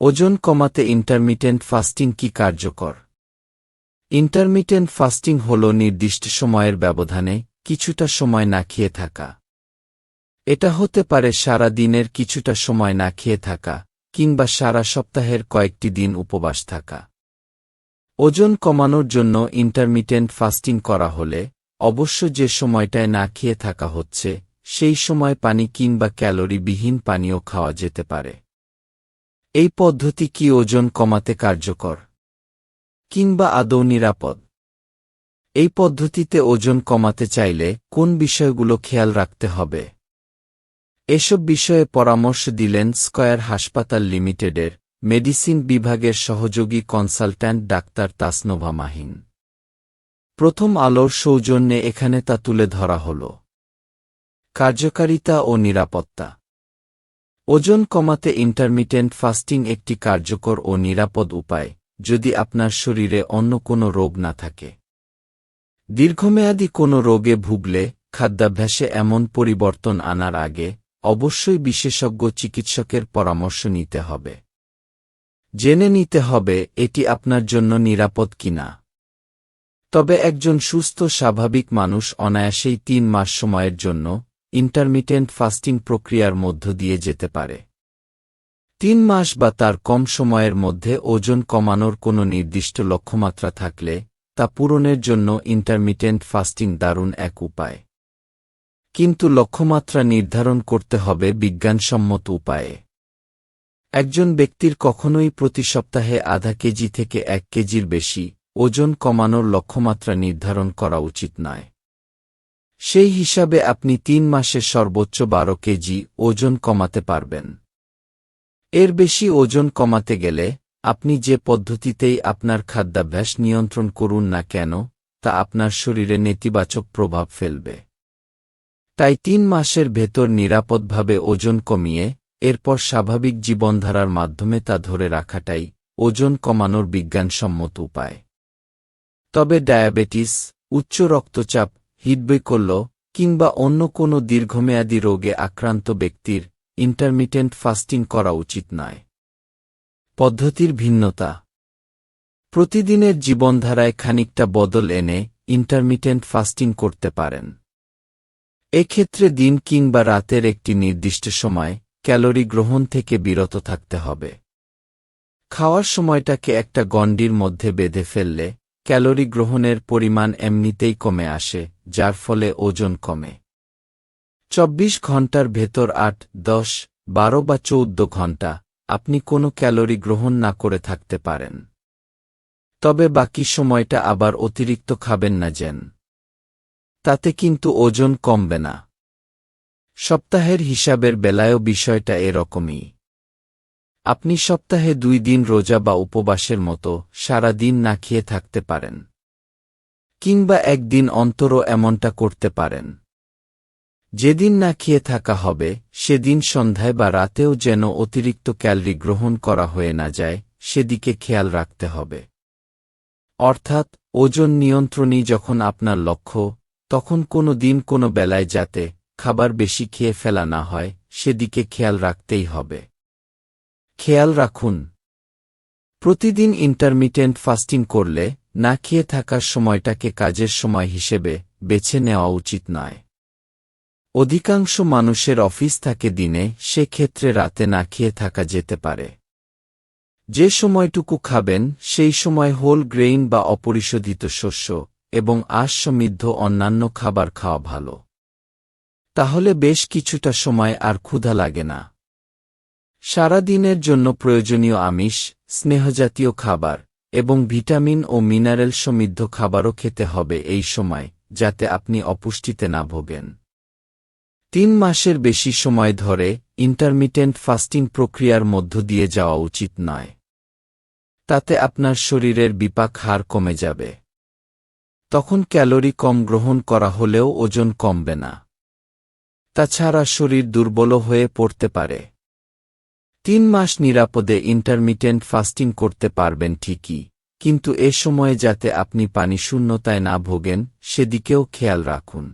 ওজন কমাতে intermittent fasting কি কার্যকর? ইন্টারমিটেন্ট ফাস্টিং হল নির্দিষ্ট সময়ের ব্যবধানে কিছুটা সময় না খেয়ে থাকা। এটা হতে পারে সারা দিনের কিছুটা সময় না খেয়ে থাকা কিংবা সারা সপ্তাহের কয়েকটি দিন উপবাস থাকা। ওজন কমানোর জন্য ইন্টারমিটেন্ট ফাস্টিং করা হলে অবশ্য যে সময়টায় না খেয়ে থাকা হচ্ছে, সেই সময় পানি কিংবা ক্যালোরিবিহীন পানীয় খাওয়া যেতে পারে। এই পদ্ধতি কি ওজন কমাতে কার্যকর? কিংবা আদৌ নিরাপদ? এই পদ্ধতিতে ওজন কমাতে চাইলে কোন বিষয়গুলো খেয়াল রাখতে হবে? এসব বিষয়ে পরামর্শ দিলেন স্কয়ার হাসপাতাল লিমিটেডের মেডিসিন বিভাগের সহযোগী কনসালট্যান্ট ডাক্তার তাসনোভা মাহিন। প্রথম আলোর সৌজন্যে এখানে তা তুলে ধরা হল। কার্যকারিতা ও নিরাপত্তা। ওজন কমাতে ইন্টারমিটেন্ট ফাস্টিং একটি কার্যকর ও নিরাপদ উপায়, যদি আপনার শরীরে অন্য কোনো রোগ না থাকে। দীর্ঘমেয়াদী কোনো রোগে ভুগলে খাদ্যাভ্যাসে এমন পরিবর্তন আনার আগে অবশ্যই বিশেষজ্ঞ চিকিৎসকের পরামর্শ নিতে হবে। জেনে নিতে হবে এটি আপনার জন্য নিরাপদ কিনা। তবে একজন সুস্থ স্বাভাবিক মানুষ অনায়াসেই তিন মাস সময়ের জন্য ইন্টারমিটেন্ট ফাস্টিং প্রক্রিয়ার মধ্য দিয়ে যেতে পারে। তিন মাস বা তার কম সময়ের মধ্যে ওজন কমানোর কোনো নির্দিষ্ট লক্ষ্যমাত্রা থাকলে, তা পূরণের জন্য ইন্টারমিটেন্ট ফাস্টিং দারুণ এক উপায়। কিন্তু লক্ষ্যমাত্রা নির্ধারণ করতে হবে বিজ্ঞানসম্মত উপায়ে। একজন ব্যক্তির কখনোই প্রতি সপ্তাহে আধা কেজি থেকে এক কেজির বেশি ওজন কমানোর লক্ষ্যমাত্রা নির্ধারণ করা উচিত নয়। সেই হিসাবে আপনি তিন মাসে সর্বোচ্চ বারো কেজি ওজন কমাতে পারবেন। এর বেশি ওজন কমাতে গেলে আপনি যে পদ্ধতিতেই আপনার খাদ্যাভ্যাস নিয়ন্ত্রণ করুন না কেন, তা আপনার শরীরে নেতিবাচক প্রভাব ফেলবে। তাই তিন মাসের ভেতর নিরাপদভাবে ওজন কমিয়ে, এরপর স্বাভাবিক জীবনধারার মাধ্যমে তা ধরে রাখাটাই ওজন কমানোর বিজ্ঞানসম্মত উপায়। তবে ডায়াবেটিস, উচ্চ রক্তচাপ হৃদবৈকল্য কিংবা অন্য কোনো দীর্ঘমেয়াদী রোগে আক্রান্ত ব্যক্তির ইন্টারমিটেন্ট ফাস্টিং করা উচিত নয়। পদ্ধতির ভিন্নতা। প্রতিদিনের জীবনধারায় খানিকটা বদল এনে ইন্টারমিটেন্ট ফাস্টিং করতে পারেন। এক্ষেত্রে দিন কিংবা রাতের একটি নির্দিষ্ট সময় ক্যালোরি গ্রহণ থেকে বিরত থাকতে হবে। খাওয়ার সময়টাকে একটা গণ্ডির মধ্যে বেঁধে ফেললে ক্যালোরি গ্রহণের পরিমাণ এমনিতেই কমে আসে যার ফলে ওজন কমে। চব্বিশ ঘণ্টার ভেতর আট, দশ, বারো বা চৌদ্দ ঘণ্টা আপনি কোনো ক্যালোরি গ্রহণ না করে থাকতে পারেন। তবে বাকি সময়টা আবার অতিরিক্ত খাবেন না যেন। তাতে কিন্তু ওজন কমবে না। সপ্তাহের হিসাবের বেলায়ও বিষয়টা এরকমই। আপনি সপ্তাহে দুই দিন রোজা বা উপবাসের মতো সারা দিন না খেয়ে থাকতে পারেন। কিংবা একদিন অন্তরও এমনটা করতে পারেন। যেদিন না খেয়ে থাকা হবে, সেদিন সন্ধ্যায় বা রাতেও যেন অতিরিক্ত ক্যালরি গ্রহণ করা হয়ে না যায়, সেদিকে খেয়াল রাখতে হবে। অর্থাৎ, ওজন নিয়ন্ত্রণই যখন আপনার লক্ষ্য, তখন কোনো দিন কোনো বেলায় যাতে খাবার বেশি খেয়ে ফেলা না হয়, সেদিকে খেয়াল রাখতেই হবে। খেয়াল রাখুন। প্রতিদিন ইন্টারমিটেন্ট ফাস্টিং করলে না খেয়ে থাকার সময়টাকে কাজের সময় হিসেবে বেছে নেওয়া উচিত নয়। অধিকাংশ মানুষের অফিস থাকে দিনে সেক্ষেত্রে রাতে না খেয়ে থাকা যেতে পারে। যে সময়টুকু খাবেন, সেই সময় হোল গ্রেইন বা অপরিশোধিত শস্য এবং আশ অন্যান্য খাবার খাওয়া ভালো। তাহলে বেশ কিছুটা সময় আর ক্ষুধা লাগে না। সারা দিনের জন্য প্রয়োজনীয় আমিষ, স্নেহজাতীয় খাবার এবং ভিটামিন ও মিনারেল সমৃদ্ধ খাবারও খেতে হবে এই সময়, যাতে আপনি অপুষ্টিতে না ভোগেন। তিন মাসের বেশি সময় ধরে ইন্টারমিটেন্ট ফাস্টিং প্রক্রিয়ার মধ্য দিয়ে যাওয়া উচিত নয়। তাতে আপনার শরীরের বিপাক হার কমে যাবে। তখন ক্যালোরি কম গ্রহণ করা হলেও ওজন কমবে না। তাছাড়া শরীর দুর্বল হয়ে পড়তে পারে। তিন মাস নিরাপদে ইন্টারমিটেন্ট ফাস্টিং করতে পারবেন ঠিকই, কিন্তু এ সময়ে যাতে আপনি পানি শূন্যতায় না ভোগেন, সেদিকেও খেয়াল রাখুন।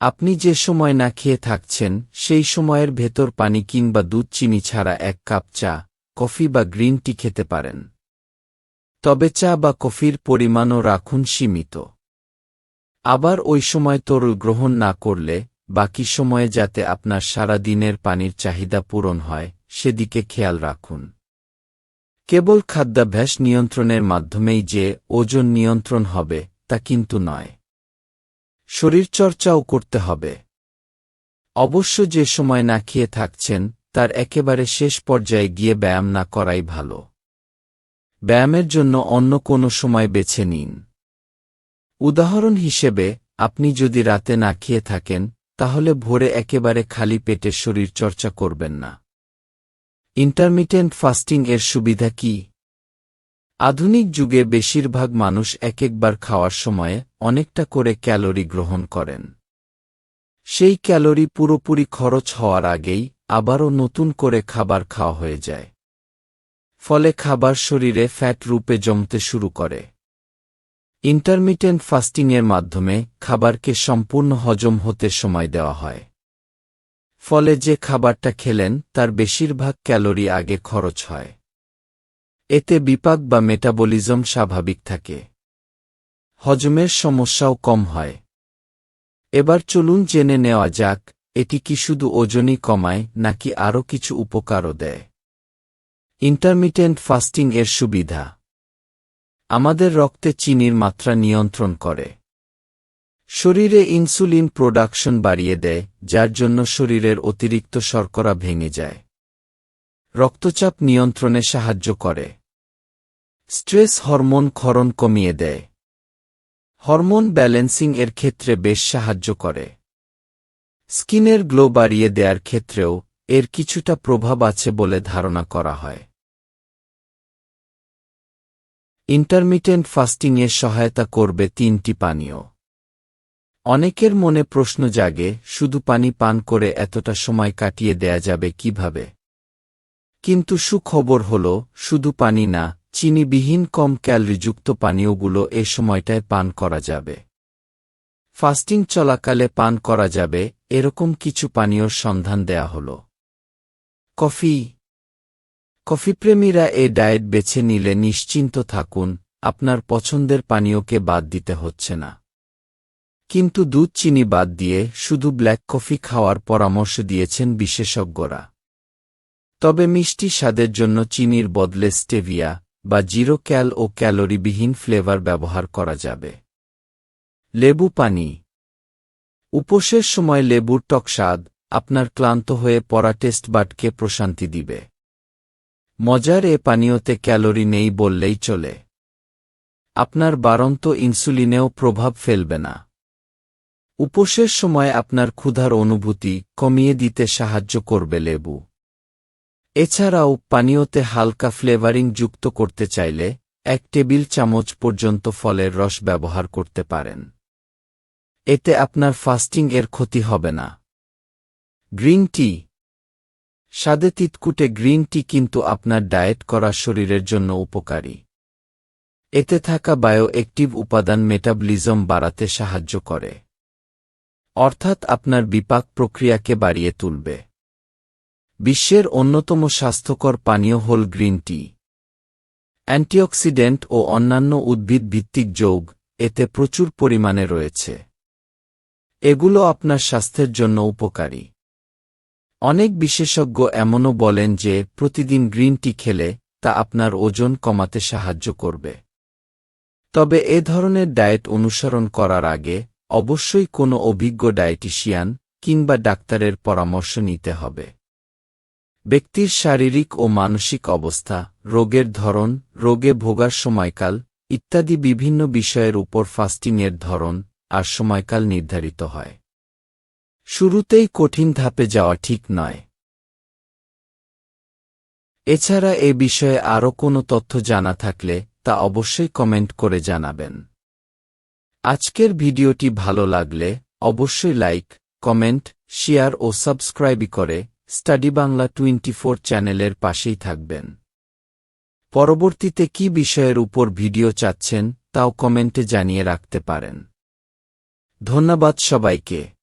আপনি যে সময় না খেয়ে থাকছেন, সেই সময়ের ভেতর পানি কিংবা দুধ চিনি ছাড়া এক কাপ চা, কফি বা গ্রিন টি খেতে পারেন। তবে চা বা কফির পরিমাণও রাখুন সীমিত। আবার ওই সময় তরল গ্রহণ না করলে, বাকি সময়ে যাতে আপনার সারা দিনের পানির চাহিদা পূরণ হয় সেদিকে খেয়াল রাখুন। কেবল খাদ্যাভ্যাস নিয়ন্ত্রণের মাধ্যমেই যে ওজন নিয়ন্ত্রণ হবে, তা কিন্তু নয়। শরীরচর্চাও করতে হবে। অবশ্য যে সময় না খেয়ে থাকছেন, তার একেবারে শেষ পর্যায়ে গিয়ে ব্যায়াম না করাই ভালো। ব্যায়ামের জন্য অন্য কোনো সময় বেছে নিন। উদাহরণ হিসেবে, আপনি যদি রাতে না খেয়ে থাকেন, তাহলে ভোরে একেবারে খালি পেটে শরীরচর্চা করবেন না। ইন্টারমিটেন্ট ফাস্টিং এর সুবিধা কি? আধুনিক যুগে বেশিরভাগ মানুষ এক একবার খাওয়ার সময়ে অনেকটা করে ক্যালোরি গ্রহণ করেন। সেই ক্যালোরি পুরোপুরি খরচ হওয়ার আগেই আবারও নতুন করে খাবার খাওয়া হয়ে যায়। ফলে খাবার শরীরে ফ্যাট রূপে জমতে শুরু করে। ইন্টারমিটেন্ট ফাস্টিংয়ের মাধ্যমে খাবারকে সম্পূর্ণ হজম হতে সময় দেওয়া হয়। ফলে যে খাবারটা খেলেন, তার বেশিরভাগ ক্যালোরি আগে খরচ হয়। এতে বিপাক বা মেটাবলিজম স্বাভাবিক থাকে। হজমের সমস্যাও কম হয়। এবার চলুন জেনে নেওয়া যাক, এটি কি শুধু ওজনই কমায়, নাকি আরও কিছু উপকারও দেয়। ইন্টারমিটেন্ট ফাস্টিং এর সুবিধা। আমাদের রক্তে চিনির মাত্রা নিয়ন্ত্রণ করে। শরীরে ইনসুলিন প্রোডাকশন বাড়িয়ে দেয়, যার জন্য শরীরের অতিরিক্ত শর্করা ভেঙে যায়। রক্তচাপ নিয়ন্ত্রণে সাহায্য করে। স্ট্রেস হরমোন ক্ষরণ কমিয়ে দেয়। হরমোন ব্যালেন্সিং এর ক্ষেত্রে বেশ সাহায্য করে। স্কিনের গ্লো বাড়িয়ে দেয়ার ক্ষেত্রেও এর কিছুটা প্রভাব আছে বলে ধারণা করা হয়। ইন্টারমিটেন্ট ফাস্টিংয়ে সহায়তা করবে তিনটি পানীয়। অনেকের মনে প্রশ্ন জাগে, শুধু পানি পান করে এতটা সময় কাটিয়ে দেয়া যাবে কীভাবে? কিন্তু সুখবর হল, শুধু পানি না, চিনিবিহীন কম ক্যালরিযুক্ত পানীয়গুলো এ সময়টায় পান করা যাবে। ফাস্টিং চলাকালে পান করা যাবে। এরকম কিছু পানীয়র সন্ধান দেয়া হল। কফি। কফিপ্রেমীরা এ ডায়েট বেছে নিলে নিশ্চিন্ত থাকুন, আপনার পছন্দের পানীয়কে বাদ দিতে হচ্ছে না। কিন্তু দুধ চিনি বাদ দিয়ে শুধু ব্ল্যাক কফি খাওয়ার পরামর্শ দিয়েছেন বিশেষজ্ঞরা। তবে মিষ্টি স্বাদের জন্য চিনির বদলে স্টেভিয়া বা জিরো ক্যাল ও ক্যালোরিবিহীন ফ্লেভার ব্যবহার করা যাবে। লেবু পানি। উপোসের সময় লেবুর টক স্বাদ আপনার ক্লান্ত হয়ে পড়া টেস্ট বাটকে প্রশান্তি দিবে। মজার এ পানীয়তে ক্যালোরি নেই বললেই চলে। আপনার বারন্ত ইনসুলিনেও প্রভাব ফেলবে না। উপোসের সময় আপনার ক্ষুধার অনুভূতি কমিয়ে দিতে সাহায্য করবে লেবু। এছাড়াও পানীয়তে হালকা ফ্লেভারিং যুক্ত করতে চাইলে এক টেবিল চামচ পর্যন্ত ফলের রস ব্যবহার করতে পারেন। এতে আপনার ফাস্টিং এর ক্ষতি হবে না। Green tea. স্বাদে তিতকুটে গ্রিন টি কিন্তু আপনার ডায়েট করা শরীরের জন্য উপকারী। এতে থাকা বায়ো অ্যাক্টিভ উপাদান মেটাবলিজম বাড়াতে সাহায্য করে। অর্থাৎ আপনার বিপাক প্রক্রিয়াকে বাড়িয়ে তুলবে। বিশ্বের অন্যতম স্বাস্থ্যকর পানীয় হল গ্রিন টি। অ্যান্টিঅক্সিডেন্ট ও অন্যান্য উদ্ভিদ ভিত্তিক যৌগ এতে প্রচুর পরিমাণে রয়েছে। এগুলো আপনার স্বাস্থ্যের জন্য উপকারী। অনেক বিশেষজ্ঞ এমনও বলেন যে প্রতিদিন গ্রিন টি খেলে তা আপনার ওজন কমাতে সাহায্য করবে। তবে এ ধরনের ডায়েট অনুসরণ করার আগে অবশ্যই কোনো অভিজ্ঞ ডায়েটিশিয়ান কিংবা ডাক্তারের পরামর্শ নিতে হবে। ব্যক্তির শারীরিক ও মানসিক অবস্থা, রোগের ধরন, রোগে ভোগার সময়কাল, ইত্যাদি বিভিন্ন বিষয়ের উপর ফাস্টিংয়ের ধরন আর সময়কাল নির্ধারিত হয়। শুরুতেই কঠিন ধাপে যাওয়া ঠিক নয়। এছাড়া এ বিষয়ে আরও কোনো তথ্য জানা থাকলে তা অবশ্যই কমেন্ট করে জানাবেন। আজকের ভিডিওটি ভালো লাগলে অবশ্যই লাইক, কমেন্ট, শেয়ার ও সাবস্ক্রাইব করে স্টাডি বাংলা টোয়েন্টি চ্যানেলের পাশেই থাকবেন। পরবর্তীতে কি বিষয়ের উপর ভিডিও চাচ্ছেন তাও কমেন্টে জানিয়ে রাখতে পারেন। ধন্যবাদ সবাইকে।